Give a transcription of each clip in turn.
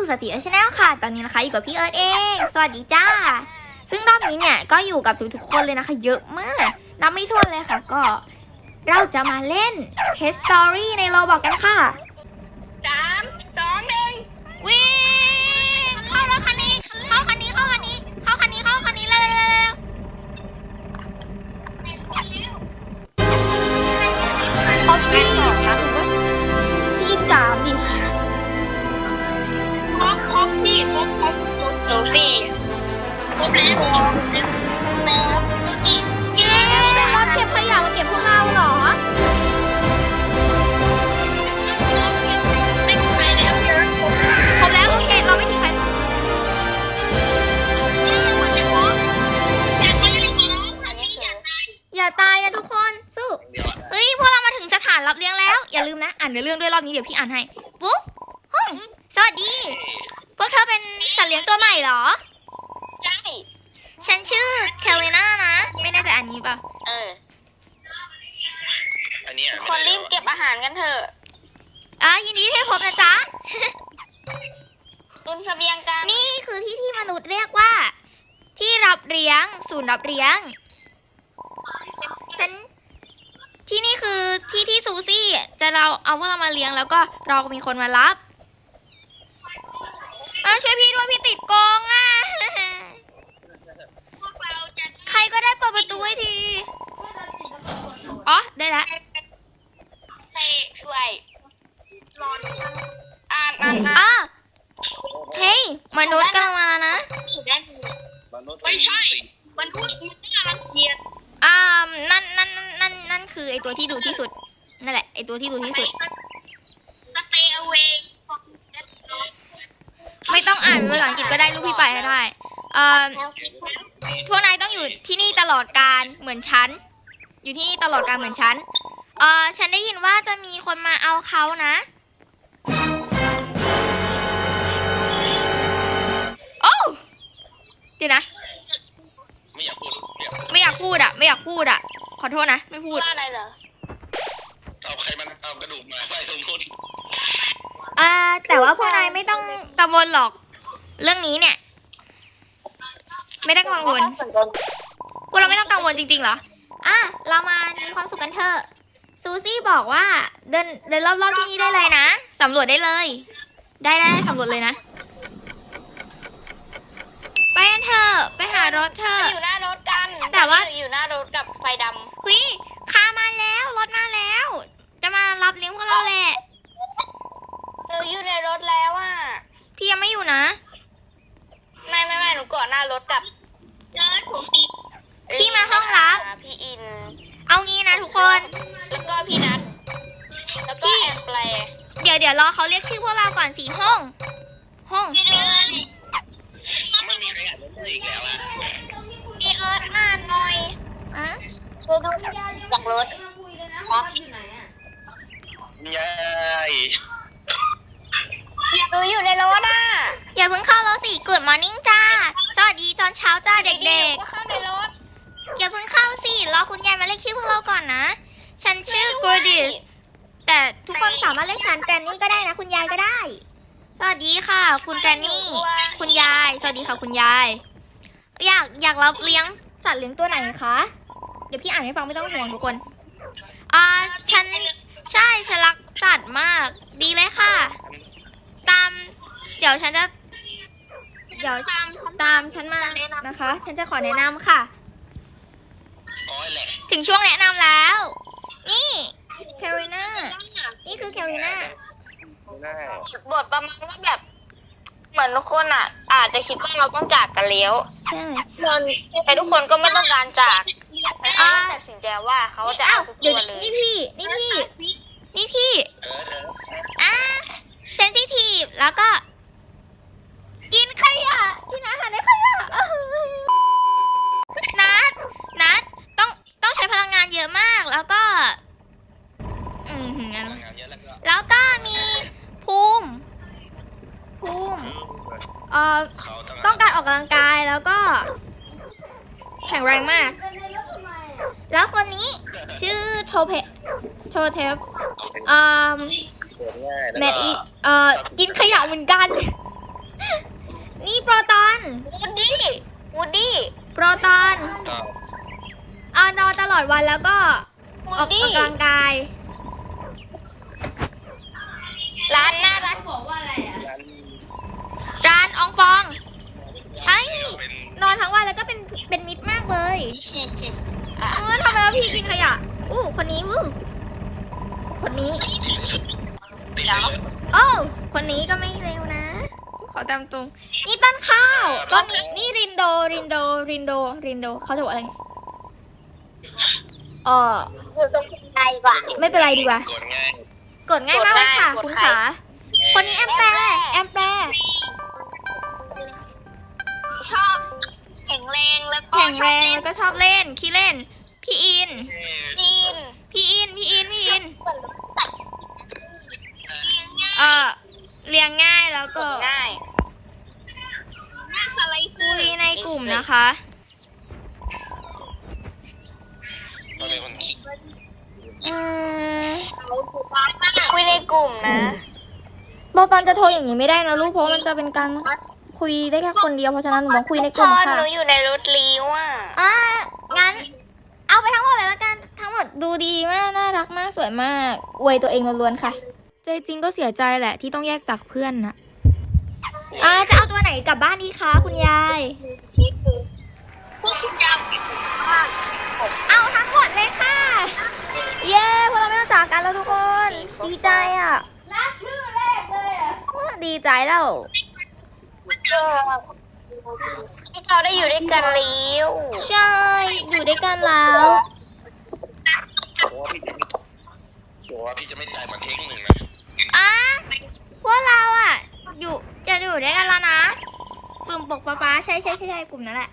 สู่สติชแนลค่ะ ตอนนี้นะคะอยู่กับพี่เอิร์ธเอง สวัสดีจ้า ซึ่งรอบนี้เนี่ยก็อยู่กับทุกๆคนเลยนะคะ เยอะมากนับไม่ถ้วนเลยค่ะ ก็เราจะมาเล่น h e s t o r y ในโลบอกกันค่ะ อย่าตายนะทุกคนสู้เฮ้ยพวกเรามาถึงสถานรับเลี้ยงแล้ว อย่าลืมนะอ่านเนื้อเรื่องด้วยรอบนี้เดี๋ยวพี่อ่านให้ปุ๊บห้องสวัสดี พวกเธอเป็นสัตว์เลี้ยงตัวใหม่เหรอ ใช่ฉันชื่อแคลรีน่านะ ไม่แน่ใจอันนี้ป่ะ เอออันนี้อะคนรีบเก็บอาหารกันเถอะอะยินดีที่พบนะจ๊ะ ตุนเสบียงกันนี่คือที่ที่มนุษย์เรียกว่า ที่รับเลี้ยง ศูนย์รับเลี้ยง ฉันที่นี่คือที่ที่ซูซี่จะเราเอาพวกเรามาเลี้ยงแล้วก็รอมีคนมารับเออช่วยพี่ด้วยพี่ติดกองอะพวกเราจะใครก็ได้เปิดประตูให้ที อ๋อ ได้แล้วให้ช่วยรอนอ่านอ่านอ่านอะเฮ้ยมนุษย์กำลังมาแล้วนะอยู่ได้ดีไม่ใช่ ตัวที่ดูที่สุด นั่นแหละไอตัวที่ดูที่สุดสเตย์เอาไว้ไม่ต้องอ่านเป็นภาษาอังกฤษก็ได้ลูกพี่ไปให้ได้ เอ่อ พวกนายต้องอยู่ที่นี่ตลอดการเหมือนฉัน อยู่ที่นี่ตลอดการเหมือนฉัน เอ่อ ฉันได้ยินว่าจะมีคนมาเอาเขานะ โอ้เดี๋ยวนะ ไม่อยากพูดไม่อยากพูดไม่อยากพูดอะไม่อยากพูดอะขอโทษนะ ไม่พูด ว่าอะไรเหรอ เอาใครมันเอากระ ดูกมาใส่ตรงนู้นอ่าแต่ว่าพวกนายไม่ต้องกังวลหรอก เรื่องนี้เนี่ย ไม่ได้กังวลพวกเราไม่ต้องกังวลจริงๆเหรออะเรามามีความสุขกันเถอะซูซี่บอกว่าเดินเดินรอบๆที่นี่ได้เลยนะสำรวจได้เลย ได้ได้สำรวจเลยนะ ไปกันเถอะไปหารถเถอะ อยู่หน้ารถกันแต่ว่า อยู่หน้ารถกับไฟดหุยคามาแล้วรถมาแล้วจะ มารับเลี้ยงพวกเราแหละำเราอยู่ในรถแล้วอะ พี่ยังไม่อยู่นะ ไม่ไม่ไม่หนูก่อนหน้ารถกับเจอผมตีพี่มาห้องรับ พี่อิน เอางี้นะทุกคน แล้วก็พี่นัท แล้วก็แอนแปลเดี๋ยวเดี๋ยวรอเขาเรียกชื่อพวกเราก่อนสี่ห้อง ห้องพี่เอิร์ธไม่มีใครอ่านหนังสืออีกแล้วอะพี่เอิร์ธอ่านหน่อยอะช่วยดูจากรถครับ ยายหนูอยู่ในรถอะอย่าเพิ่งเข้ารถสิกูดมอร์นิ่งจ้า สวัสดีตอนเช้าจ้าเด็กก็เข้าในรถๆอย่าเพิ่งเข้าสิรอคุณยายมาเรียกชื่อพวกเราก่อนนะ ฉันชื่อกูดิสแต่ทุกคนสามารถเรียกฉันแกรนนี่ก็ได้นะ คุณยายก็ได้ สวัสดีค่ะ คุณแกรนนี่ คุณยาย สวัสดีค่ะคุณยาย อยากอยากรับเลี้ยงสัตว์เลี้ยงตัวไหนคะ เดี๋ยวพี่อ่านให้ฟังไม่ต้องห่วงทุกคน อ่า ฉัน ใช่ฉันรักสัตว์มาก ดีเลยค่ะ ตาม เดี๋ยวฉันจะ เดี๋ยวตามฉันมานะคะ ฉันจะขอแนะนำค่ะ โอ้ยแหละถึงช่วงแนะนำแล้ว นี่แคริน่านี่คือแคริน่าน่าบทประมาณว่าแบบ เหมือนทุกคนอะ อาจจะคิดว่าเราต้องจากกันแล้วใช่แต่ทุกคนก็ไม่ต้องการจากอ่าตัดสินใจว่าเขานี่จะอ้าเอาวทุกเดี๋ตัยววเลยนี่พี่ นี่พี่ นี่พี่เออเอออ่าเซนซิทีฟแล้วก็ กินขยะกินอาหารในขยะนัดนัดต้องต้องใช้พลังงานเยอะมากแล้วก็อืมหือพลังงานเยอะแล้วก็แล้วก็มีภูมิภูมิเอ่อเขาต้องการออกกำลังกายแล้วก็ แข็งแรงมาก แล้วคนนี้ชื่อโทเพโทเทป เอ่อเกิดง่ายแล้วแมก็ทอีเอ่อกินขยะเหมือนกัน นี่โปรตอนวูดดี้วูดดี้โปรตอนต่อเอานอนตลอดวันแล้วก็วูออกดดี้กำลังกาย ร้านหน้าร้านร้านร้านอองฟองเฮ้ยเป็นนอนทั้งวันแล้วก็เป็นเป็นมิตรมากเลยเออทำไมแล้วพี่กินขยะอู้คนนี้วู้ คนนี้ติดเลยโอ้คนนี้ก็ไม่เร็วนะ ขอตามตรง นี่ต้นข้าวต้นนี้นี่รินโดรินโดรินโดรินโดเขาจะบอกอะไรเอออยู่ตรงไหนกว่า ไม่เป็นไรดีกว่า กดง่าย กดง่ายมากเลยค่ะกดคุณง่ายขา คนนี้แอมแปรแอมแปรชอบแข็งแรงแล้วก็แข็งชแรอบงเล่นแล้วก็ชอบเล่นขี้เล่น พี่อินจีน พี่อิน พี่อิน พี่อินเลี้ยงง่ายเออเรียงง่ายแล้วก็ง่ายหน้าสไลด์คุยในกลุ่มนะคะก็เลยคนคิดอืมคุยในกลุ่มนะบอกตอนจะโทรอย่างนี้ไม่ได้นะลูกเพราะมันจะเป็นการคุยได้แค่คนเดียวเพราะฉะนั้นหนูต้องคุยในกพลุ่มอค่ะหนูอยู่ในรถลี้วอะอะงั้น เอาไปทั้งหมดเลยละกันทั้ งหมดดูดีมาก น่ารักมาก สวยมากอวยตัวเองล้วนๆค่ะ ใจจริงก็เสียใจแหละที่ต้องแยกจากเพื่อนนะอ่าจะเอาตัวไหนกลับบ้านดีคะคุณยาย พวกคุณยาวเอาทั้งหมดเลยค่ะ เย้พวกเราไม่ต้องจากกันแล้วทุกคน ดีใจอะรักชื่อแรกเลยอะดีใจแล้วที่เราได้อยู่ด้วยกันแล้ว ใช่ อยู่ด้วยกันแล้ว บอกว่าพี่จะไม่บอกว่าพี่จะไม่ตายเหมือนเท้งหนึ่งนะอะพวกเราอะ อยู่จะอยู่ด้วยกันแล้วนะกลุ่มปกฟ้าฟ้าๆใช่ใช่ใช่ใช่กลุ่มนั้นแหละ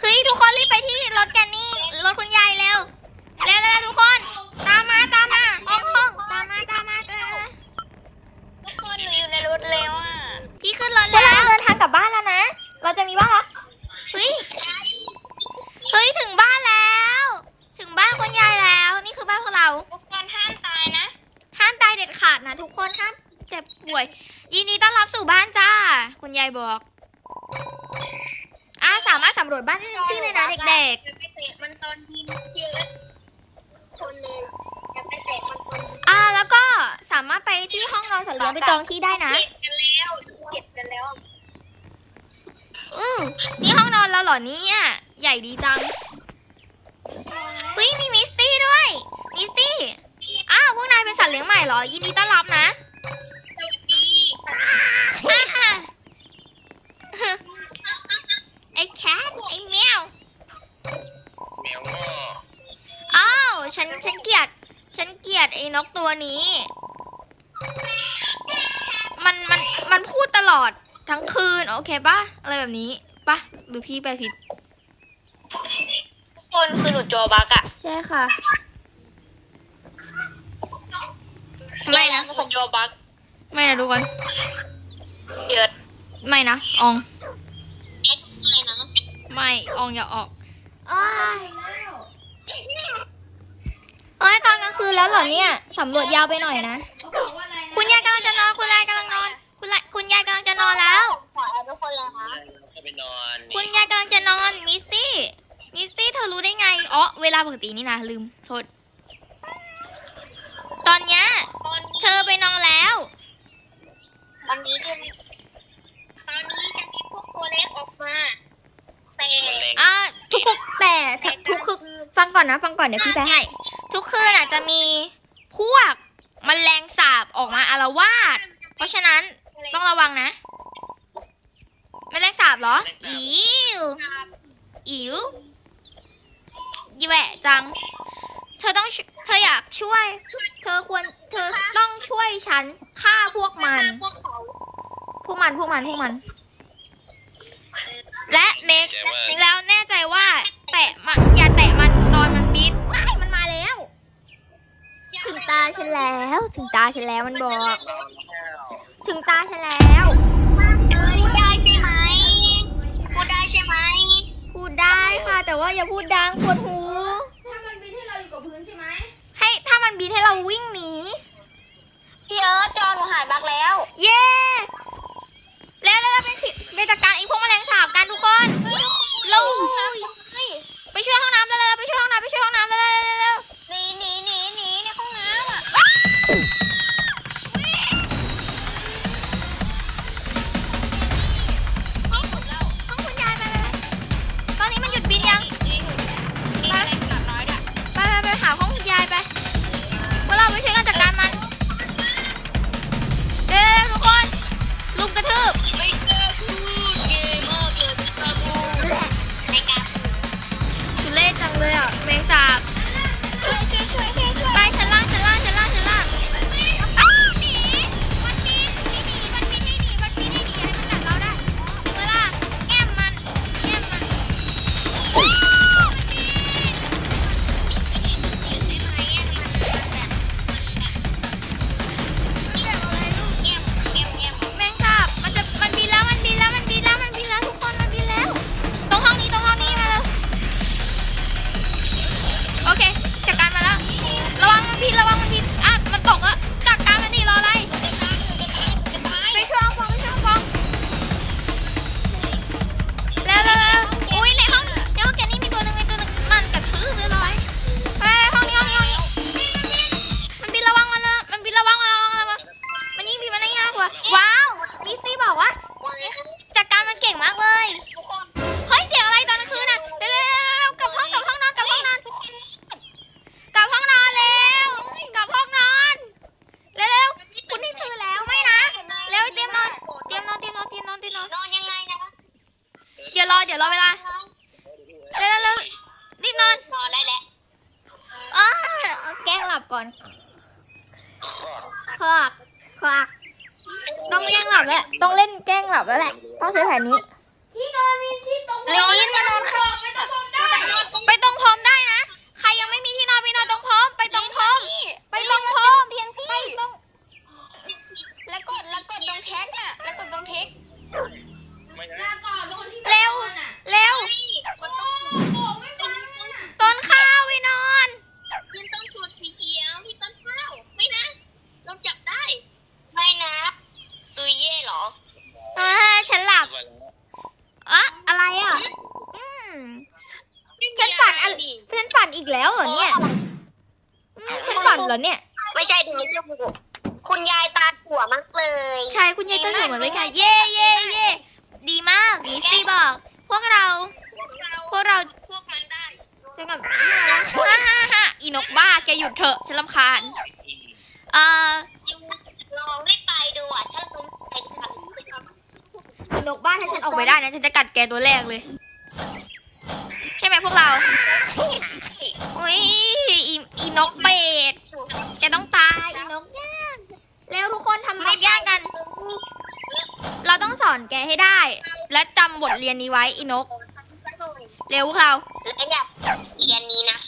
เฮ้ยทุกคนรีบไปที่รถแกนนี่รถคุณยายเร็วเร็วเร็วทุกคน ตามมาตามมาห้องห้องตามมาตามมาตามมาทุกคนหนูอยู่ในรถแล้วอะพี่ขึ้นรถแล้วเราเดินทางกลับบ้านแล้วนะ เราจะมีบ้านแล้วเฮ้ย เฮ้ยถึงบ้านแล้ว ถึงบ้านคุณยายแล้ว นี่คือบ้านของ เราทุกคนห้ามตายนะ ห้ามตายเด็ดขาดนะทุกคนห้ามเจ็บป่วย ยินดีต้อนรับสู่บ้านจ้า คุณยายบอกอ่าสามารถสำรวจบ้านได้ทั้งที่เลยนะเด็กจะไปเตะมันตอนยิงเยอะคนเลยจะไปเตะมันตอนยิงๆอ่าแล้วก็สามารถไปที่ห้องนอนสัตว์เลี้ยงไปจองที่ได้นะ เก็บกันแล้วเก็บกันแล้วอือนี่ห้องนอนเราเหรอเนี่ยใหญ่ดีจังเฮ้ยมีมิสตี้ด้วย มิสตี้อ้าวพวกนายเป็นสัตว์เลี้ยงใหม่เหรอ ยินดีต้อนรับนะสวัสดีอ่าไอ้แคทไอ้แมวแมวงออ้าวฉันฉันเกลียด ฉันเกลียดไอ้นกตัวนี้ มันมันมันพูดตลอดทั้งคืน โอเคปะอะไรแบบนี้ปะหรือพี่ไปผิดทุกคนคือหนูโจบักอะใช่ค่ะ ไม่ นะคือโจบักไม่นะทุกคนเดือดไม่นะอองเอ็กอะไรนะไม่อองอย่าออกเอ้ยเอ้ยตอนกลางคืนแล้วเหรอเนี่ยสำรวจยาวไปหน่อยนะคุณยายกำลังจะนอนคุณยายกำลังนอน คุณยายคุณยายกำลังจะนอนแล้ว ขอเอาทุกคนเลยนะเข้าไปนอนคุณยายกำลังจะนอนมิสซี่มิสซี่เธอรู้ได้ไงอ๋อเวลาปกตินี่นะลืมโทษ ตอนเนี้ยตอน เธอไปนอนแล้ว ตอนนี้จะมีตอนนี้จะมีพวกตัวเล็กออกมา แต่มันแรงอ่าทุกๆแต่ทุกคือฟังก่อนนะ ฟังก่อนเดี๋ยวพี่ไปให้ ทุกคืนอาจจะมีพวกมแมลงสาบออกมาอารวาสเพราะฉะนั้นต้องระวังนะมแมลงสาบเหรอ อิวอิวยีแหวะจัง เธอต้องชเธออยากช่วย เธอควร เธอต้องช่วยฉันฆ่าพวกมัน พวกเขาพวกมันพวกมันพวกมัน และเมคแกว่า แล้วแน่ใจว่า แตะมันอย่าแตะมันตอนมันบิดว้ายมันมาแล้ว ถึงตาฉันแล้ว ถึงตาฉันแล้วมันบอก ถึงตาฉันแล้ว เอ้ยได้ใช่ไหมพูดได้ใช่ไหมพูดได้ค่ะ แต่ว่าอย่าพูดดังปวดหู นใช่ไหมให้ถ้ามันบินให้เราวิ่งหนี พี่เออร์ธจอหนูหายบักแล้ว เย้แล้วแล้วเราไปผิดไปจัดการไอ้พวกแมลงสาบกันทุกคนเร็ไปช่วยห้องน้ำเลยไปช่วยห้องน้ำไปช่วยห้องน้ำเลยเร็ว จาก Wow. ตัวแรกเลย ใช่ไหมพวกเราโอ้ยอีนกเป็ดแกต้องตายอีนกย่างแล้วทุกคนทำนกย่างกัน เราต้องสอนแกให้ได้ และจำบทเรียนนี้ไว้อีนก เร็วพวกเราเรียนนี้นะ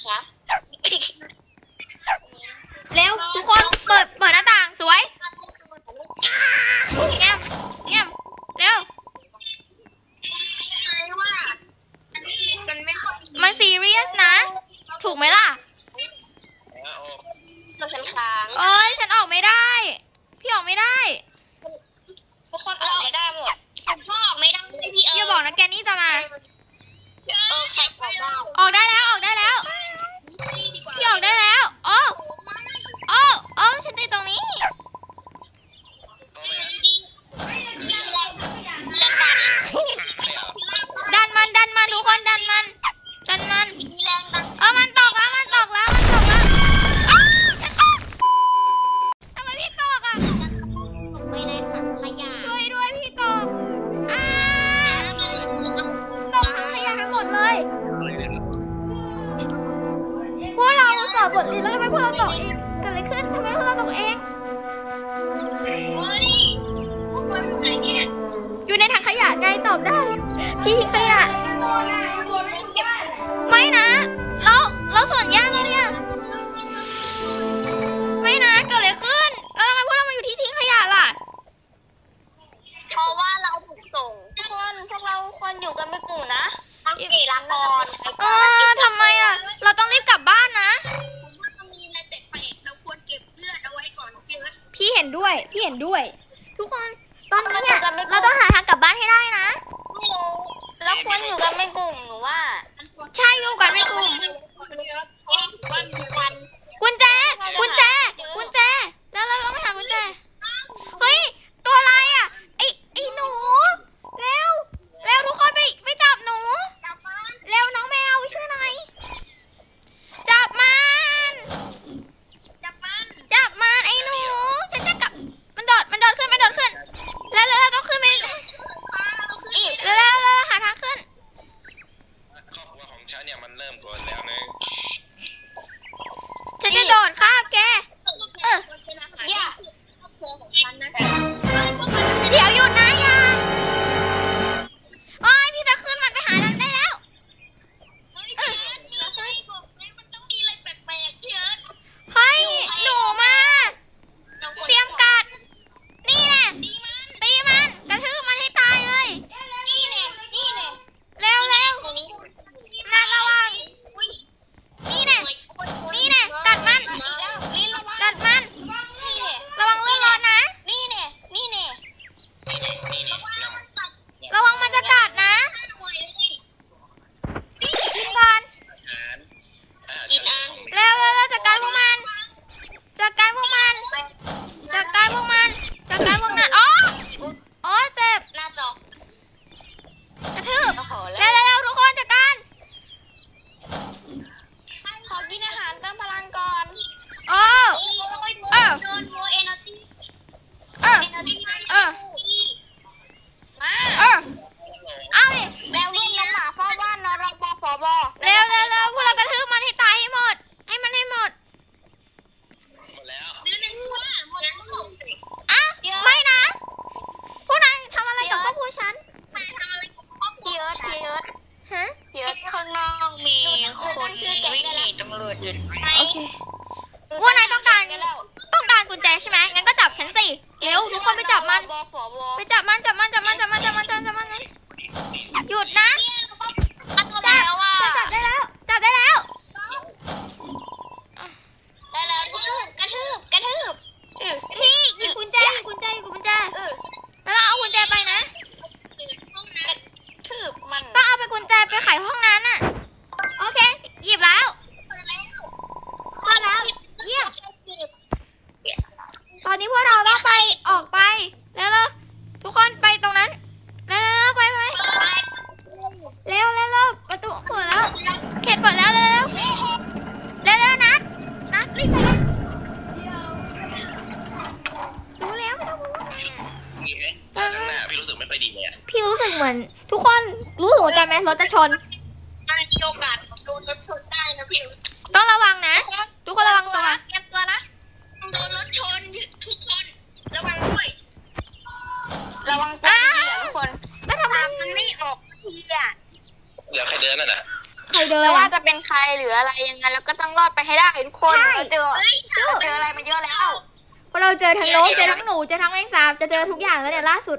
จะทั้งแมงสาบจะเจอทุกอย่างแล้วเนี่ยล่าสุด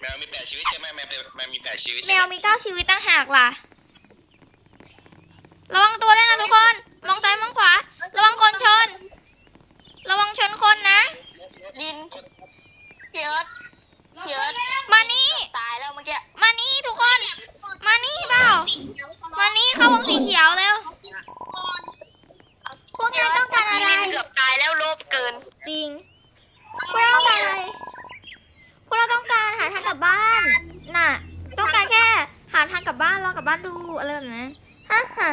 แมวมีแปดชีวิตใช่ไหมแมวแมวมีแปดชีวิตแมวมีเก้าชีวิตตั้งหากล่ะ ระวังตัวด้วยนะทุกคน มองซ้ายมองขวา ระวังคนชน ระวังชนคนนะ ลินเพียร์เพียร์มานี่ ตายแล้วเมื่อกี้มานี่ทุกคน มานี่เปล่า มานี่เข้าวงสีเขียวเร็ว พวกนายต้องการอะไรเกือบตายแล้วโลภเกิน จริง พวกายต้องการอะไร เราต้องการหาทางกลับบ้านน่ะ ต้องการแค่หาทางกลับบ้านรอกลับบ้านดูอะไรแบบนี้ฮะฮะ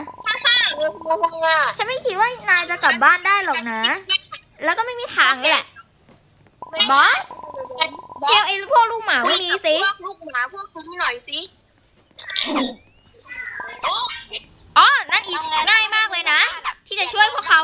ดูครูพงอะฉันไม่คิดว่านายจะกลับบ้านได้หรอกนะ แล้วก็ไม่มีทางเลยแหละบอสเที่ยวไอ้พวกลูกหมาพวกนี้สิลูกหมาพวกนี้หน่อยสิอ๋อนั่นอีสง่ายมากเลยนะ ที่จะช่วยพวกเขา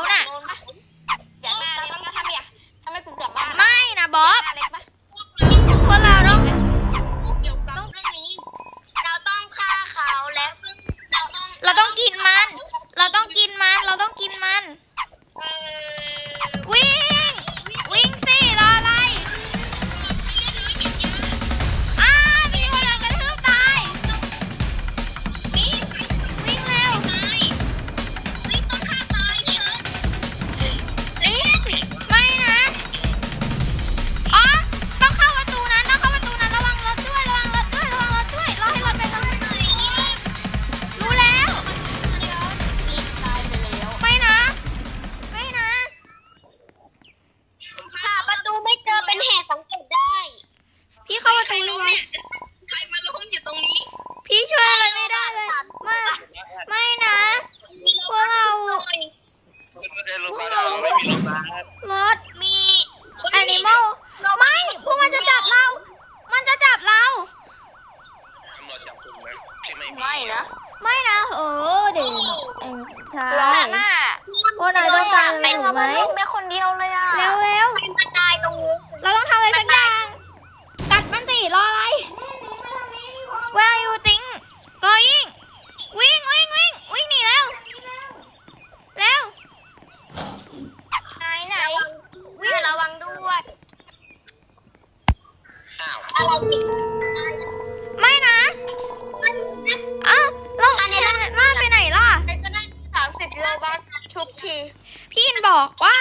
ว่า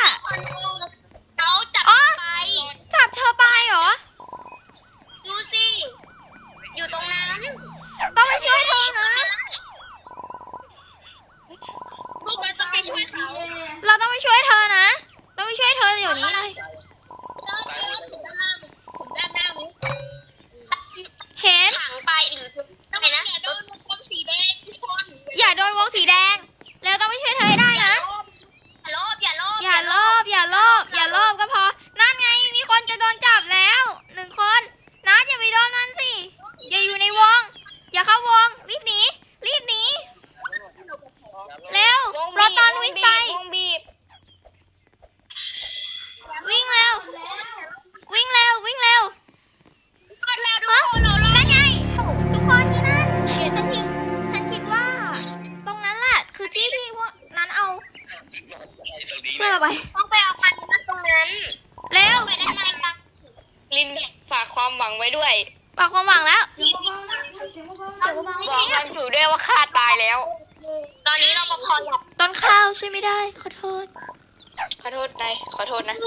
เขาจับไป จับเธอไปเหรอ ดูสิ อยู่ตรงนั้นต้องไปช่วยเธอนะ พวกเราต้องไปช่วยเขาเราต้องไปช่วยเธอนะ ต้องไปช่วยเธอเดี๋ยวนี้เลย เดิดิห็นงไปหรือองไปนะอย่าโดนวงสีแดง แล้วต้องไปช่วยเธอได้นะ ทษนะ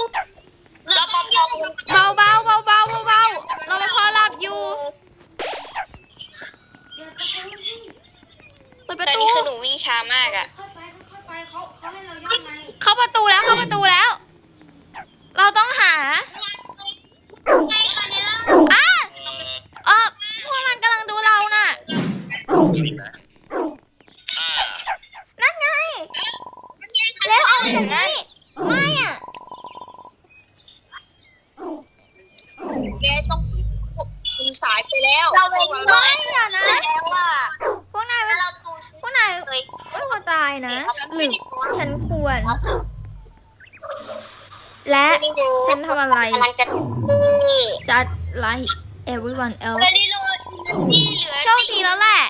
ายไปแล้วเราไม่ไฮ้นะ แล้วว่าพวกนายเป็นเราตูพวกนายเคยไม่ควรตายนะ หรือฉันควร และฉันทำอะไรจัดไลค์ everyone else โชคดีแล้วแหละ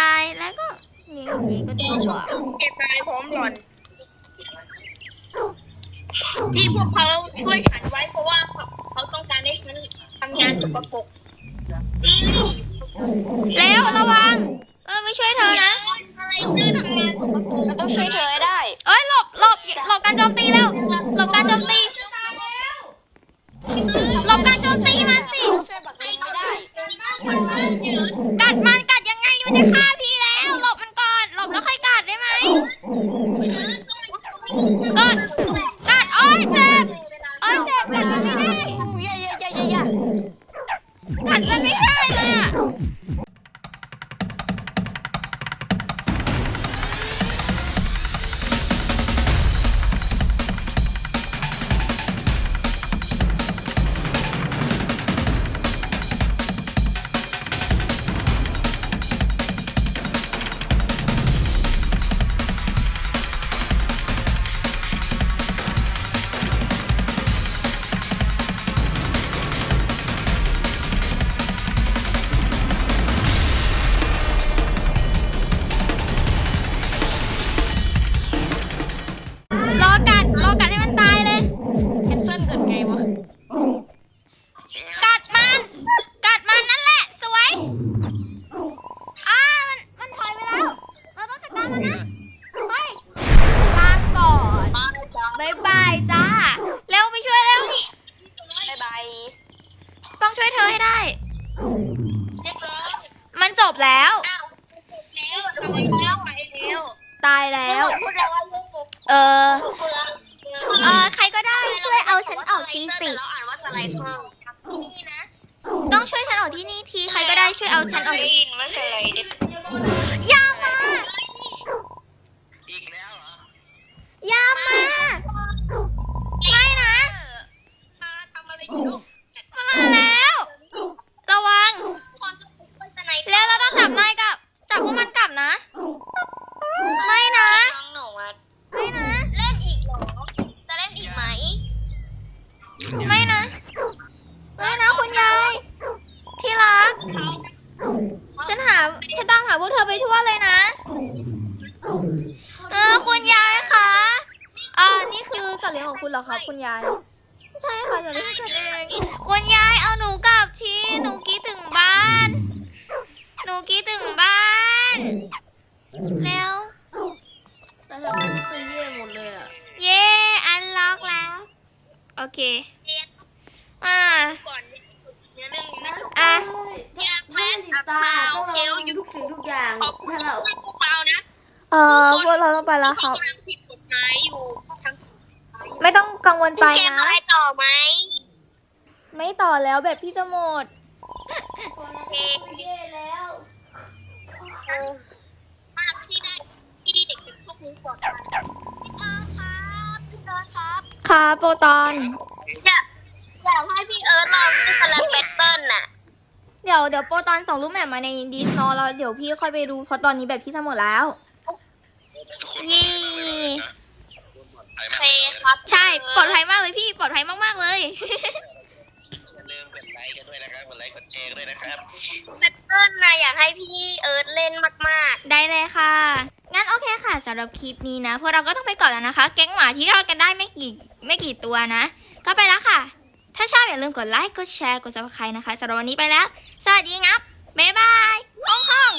ตายแล้วก็นี่อย่างนี้ก็ดีว่กตายพร้อมหล่อน ที่พวกเขาช่วยฉันไว้เพราะว่าเขาต้องการให้ฉันทำงานสกปรก แล้วระวัง เออไม่ช่วยเธอนะมันต้องช่วยเธอให้ได้เอ้ยหลบหลบหลบการโจมตีแล้วหลบการโจมตีหลบการโจมตีมันสิช่วยบักลินไม่ได้ กัดมันกัดยังไงมันจะฆ่าพี่ ไม่ต่อแล้วแบบพี่จะหมด คนละตัวเย่แล้วเออมากที่ได้ที่เด็กๆพวกนี้ปลอดภัยพี่เอิร์ธครับพี่เอิร์ธครับค่ะโปรตอน อยากอยากให้พี่เอิร์ธลองเล่นสลับแบตเติ้ลน่ะเดี๋ยวเดี๋ยวโปรตอนส่งรูปแมปมาในดิสเนอแล้วเดี๋ยวพี่ค่อยไปดูเพราะตอนนี้แบบพี่จะหมดแล้ว ทุกคนยี่โอเคครับใช่ปลอดภัยมากเลยพี่ปลอดภัยมากๆเลยอย่ ลค์กดแชร์กันด้วยนะครับแบตเติ้ลนะอยากให้พี่เอิร์ธเล่นมากได้เลยค่ะ งั้นโอเคค่ะสำหรับคลิปนี้นะ พวกเราก็ต้องไปก่อนแล้วนะคะ แก๊งหมาที่รอดกันได้ไม่กี่ไม่กี่ตัวนะ ก็ไปแล้วค่ะ ถ้าชอบอย่าลืมกดไลค์ กดแชร์ กด subscribe นะคะสำหรับวันนี้ไปแล้ว สวัสดีครับบ๊ายบายฮ่องฮ่อง